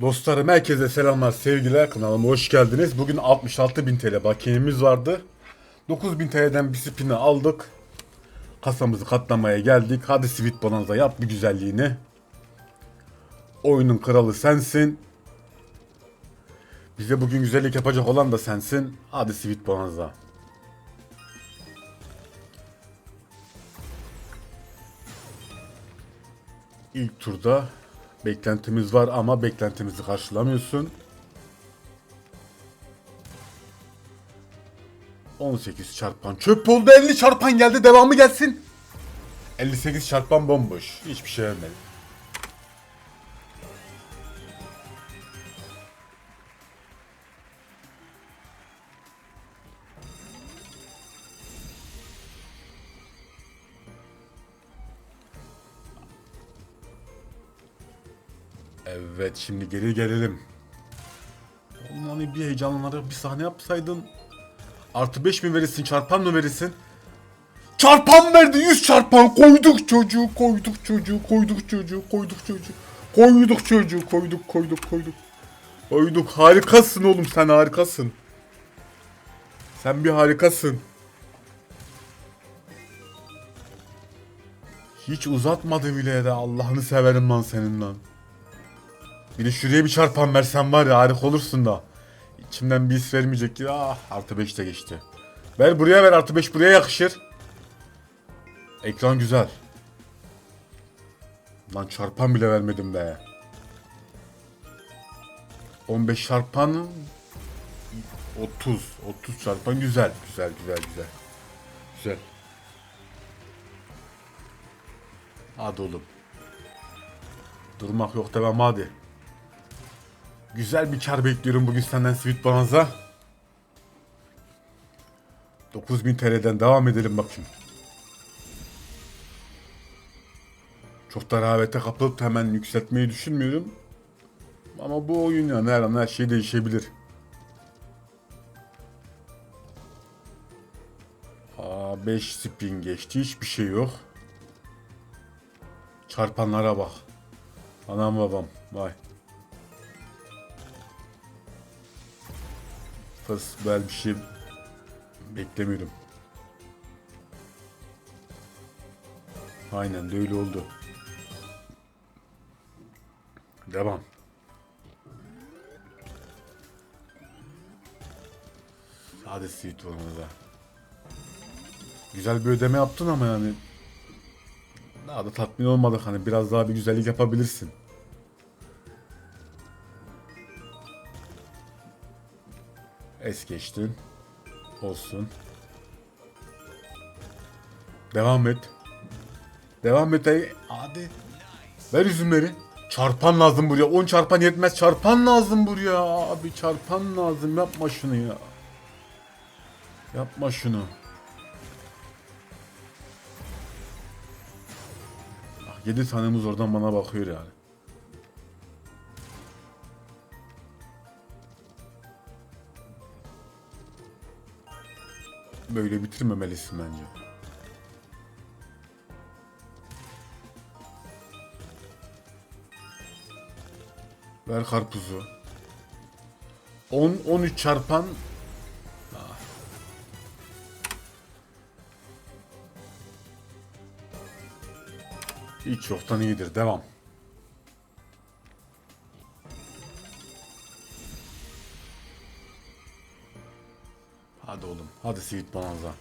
Dostlarım herkese selamlar sevgiler kanalıma hoş geldiniz. Bugün 66.000 TL bakiyemiz vardı. 9.000 TL'den bir spin'i aldık. Kasamızı katlamaya geldik. Hadi Sweet Bonanza yap bir güzelliğini. Oyunun kralı sensin. Bize bugün güzellik yapacak olan da sensin. Hadi Sweet Bonanza. İlk turda beklentimiz var ama beklentimizi karşılamıyorsun. 18 çarpan çöp oldu 50 çarpan geldi devamı gelsin. 58 çarpan bomboş. Hiçbir şey vermedi. Evet şimdi geri gelelim. Oğlum hani bir heyecanlanarak bir sahne yapsaydın. Artı 5 mi verirsin çarpan mı verirsin? Çarpan verdi 100 çarpan koyduk çocuğu koyduk çocuğu koyduk çocuğu koyduk çocuğu. Koyduk çocuğu koyduk koyduk koyduk. Koyduk harikasın oğlum sen harikasın. Sen bir harikasın. Hiç uzatmadı bile de Allah'ını severim lan senin lan. Bir de şuraya bir çarpan versen var ya harika olursun da. İçimden bir his vermeyecek ki. Ah artı 5 de geçti. Ver buraya ver artı 5 buraya yakışır. Ekran güzel. Lan çarpan bile vermedim be. 15 çarpan 30 30 çarpan güzel güzel güzel güzel. Güzel. Hadi oğlum. Durmak yok devam hadi. Güzel bir kar bekliyorum bugün senden Sweet Bonanza. 9000 TL'den devam edelim bakayım. Çok da rehavete kapılıp hemen yükseltmeyi düşünmüyorum. Ama bu oyun yani her an her şey değişebilir. Aa 5 spin geçti hiçbir şey yok. Çarpanlara bak. Anam babam vay. Fıs böyle bir şey beklemiyorum. Aynen de öyle oldu. Devam. Hadi Sweet da. Güzel bir ödeme yaptın ama yani daha da tatmin olmadık hani biraz daha bir güzellik yapabilirsin. Es geçtin. Olsun. Devam et. Devam et ey. Hadi. Ver üzümleri. Çarpan lazım buraya. 10 çarpan yetmez. Çarpan lazım buraya. Abi çarpan lazım. Yapma şunu ya. Yapma şunu. Ah, 7 tanemiz oradan bana bakıyor yani. Böyle bitirmemelisin bence. Ver karpuzu. 10 13 çarpan Ah. Hiç yoktan iyidir. Devam. Hadi Sweet Bonanza.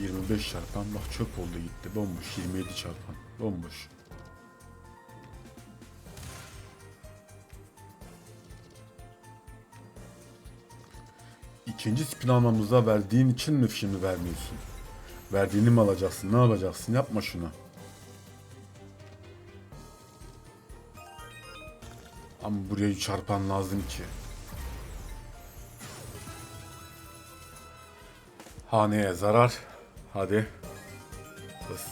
Yirmi beş çarpan bak çöp oldu gitti. Bomboş. 27 çarpan. Bomboş. İkinci spin almamıza verdiğin için mi şimdi vermiyorsun? Verdiğini mi alacaksın? Ne yapacaksın? Yapma şunu. Ama buraya çarpan lazım ki. Haneye zarar. Hadi. Bas.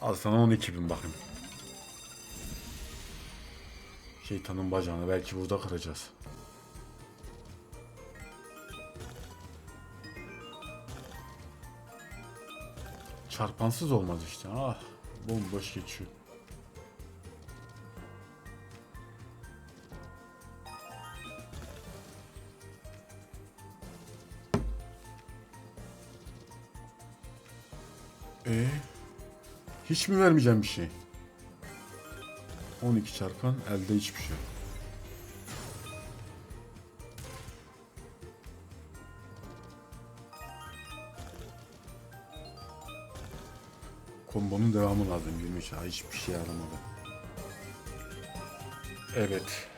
Al sana 12 bin bakayım. Şeytanın bacağını belki burada kıracağız. Çarpansız olmaz işte. Ah bomboş geçiyor. Ee, hiç mi vermeyeceğim bir şey? 12 çarpan elde hiçbir şey. yok. Kombonun devamı lazım 23 ha hiçbir şey yaramadı. Evet.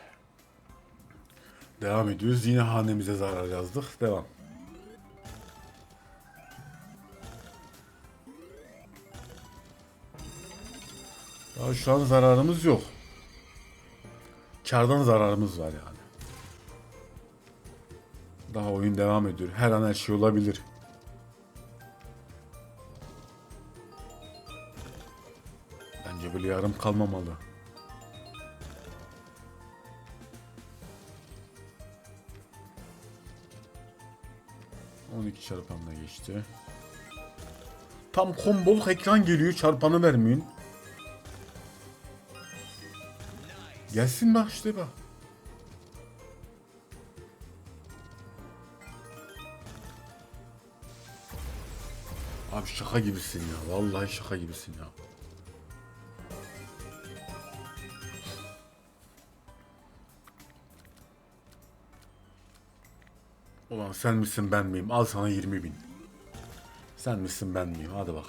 Devam ediyoruz. Yine hanemize zarar yazdık. Devam. Daha şu an zararımız yok. Kardan zararımız var yani. Daha oyun devam ediyor. Her an her şey olabilir. Kalmamalı. On iki çarpanla geçti. Tam komboluk ekran geliyor çarpanı vermeyin. Gelsin bak işte bak. Abi şaka gibisin ya. Vallahi şaka gibisin ya. Ulan sen misin ben miyim? Al sana 20 bin. Sen misin ben miyim? Hadi bak.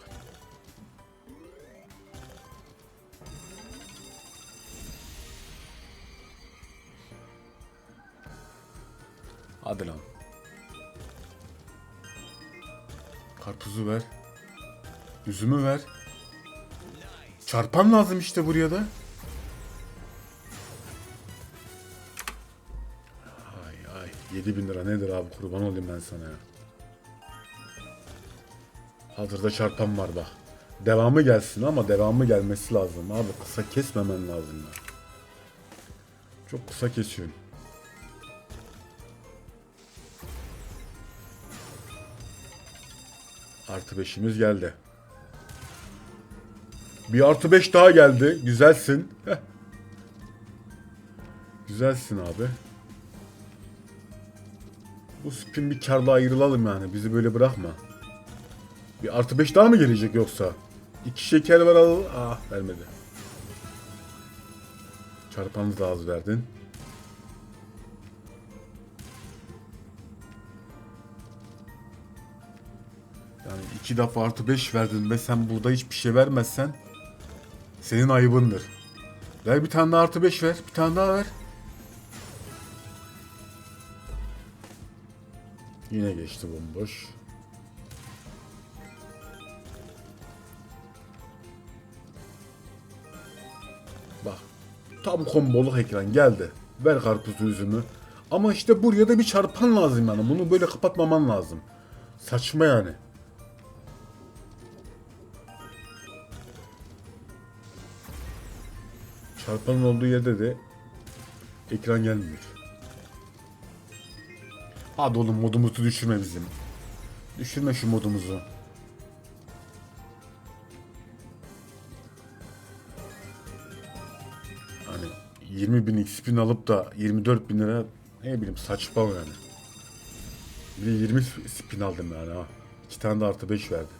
Hadi lan. Karpuzu ver. Üzümü ver. Çarpan lazım işte buraya da. 7000 lira nedir abi kurban olayım ben sana ya. Hazırda çarpan var bak. Devamı gelsin ama devamı gelmesi lazım abi. Kısa kesmemen lazım ya. Çok kısa kesiyorsun. Artı beşimiz geldi. Bir artı beş daha geldi. Güzelsin. Güzelsin abi. Bu spin bir karla ayrılalım yani. Bizi böyle bırakma. Bir artı beş daha mı gelecek yoksa? İki şeker var al. Ah vermedi. Çarpanı da az verdin. Yani iki defa artı beş verdin ve sen burada hiçbir şey vermezsen senin ayıbındır. Ver bir tane daha artı beş ver. Bir tane daha ver. Yine geçti bomboş. Bak. Tam komboluk ekran geldi. Ver karpuzu üzümü. Ama işte buraya da bir çarpan lazım yani. Bunu böyle kapatmaman lazım. Saçma yani. Çarpanın olduğu yerde de ekran gelmiyor. Hadi oğlum modumuzu düşürme bizim. Düşürme şu modumuzu. Hani 20 bin XP'ni alıp da 24 bin lira ne bileyim saçma yani. Bir de 20 spin aldım yani ha. İki tane de artı 5 verdi.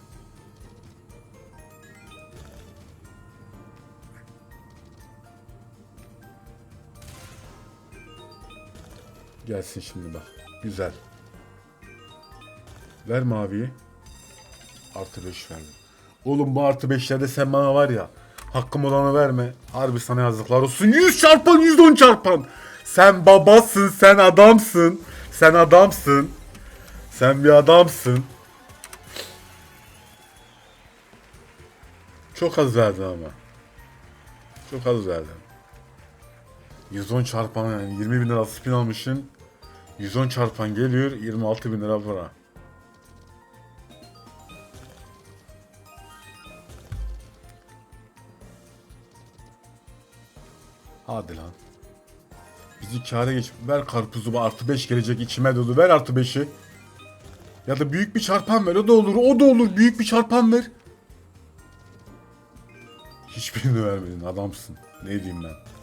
Gelsin şimdi bak. Güzel. Ver maviyi. Artı 5 verdim. Oğlum bu artı 5'lerde sen bana var ya. Hakkım olanı verme. Harbi sana yazıklar olsun. 100 çarpan 110 çarpan. Sen babasın sen adamsın. Sen adamsın. Sen bir adamsın. Çok az verdin ama. Çok az verdin. 110 çarpan yani 20 bin lira spin almışsın. 110 çarpan geliyor 26 bin lira para. Hadi lan. Bizi kâra geç. Ver karpuzu artı 5 gelecek içime dolu. Ver artı 5'i. Ya da büyük bir çarpan ver. O da olur. O da olur. Büyük bir çarpan ver. Hiçbirini vermedin adamsın. Ne diyeyim ben.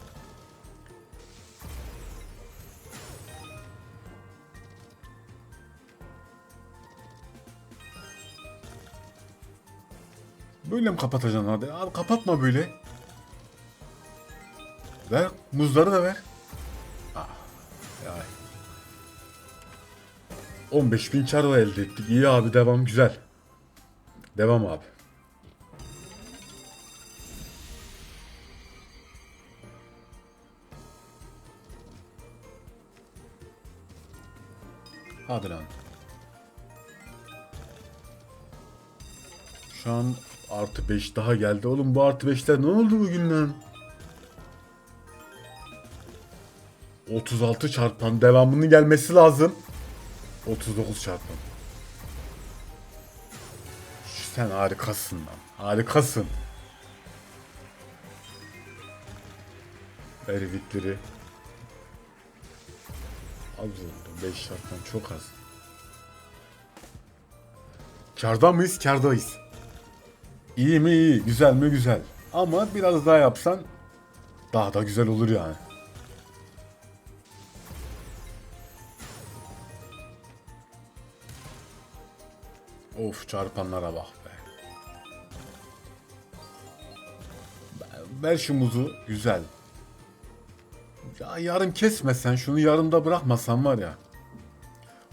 Böyle mi kapatacaksın hadi? Abi kapatma böyle. Ver muzları da ver. Ah, ay. 15 bin kar elde ettik. İyi abi devam güzel. Devam abi. Hadi lan. Şu an artı 5 daha geldi. Oğlum bu artı 5'ler ne oldu bugün lan? 36 çarpan devamının gelmesi lazım. 39 çarpan. Sen harikasın lan. Harikasın. Eridikleri. Az oldu. 5 çarpan çok az. Karda mıyız? Kardayız. İyi mi? iyi. Güzel mi? Güzel. Ama biraz daha yapsan daha da güzel olur yani. Of çarpanlara bak be. Ver şu muzu. Güzel. Ya yarım kesmesen şunu yarımda bırakmasan var ya.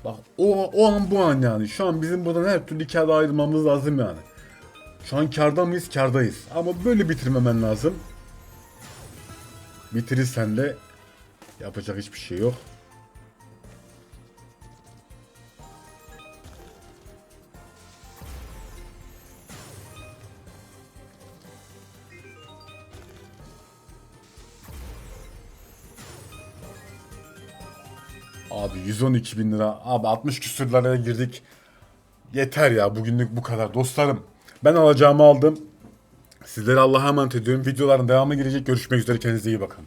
Bak o, o an bu an yani. Şu an bizim buradan her türlü kâr ayırmamız lazım yani. Şu an karda mıyız? Kardayız. Ama böyle bitirmemen lazım. Bitirirsen de yapacak hiçbir şey yok. Abi 112 bin lira. Abi 60 küsür liraya girdik. Yeter ya bugünlük bu kadar dostlarım. Ben alacağımı aldım. Sizleri Allah'a emanet ediyorum. Videoların devamı gelecek. Görüşmek üzere. Kendinize iyi bakın.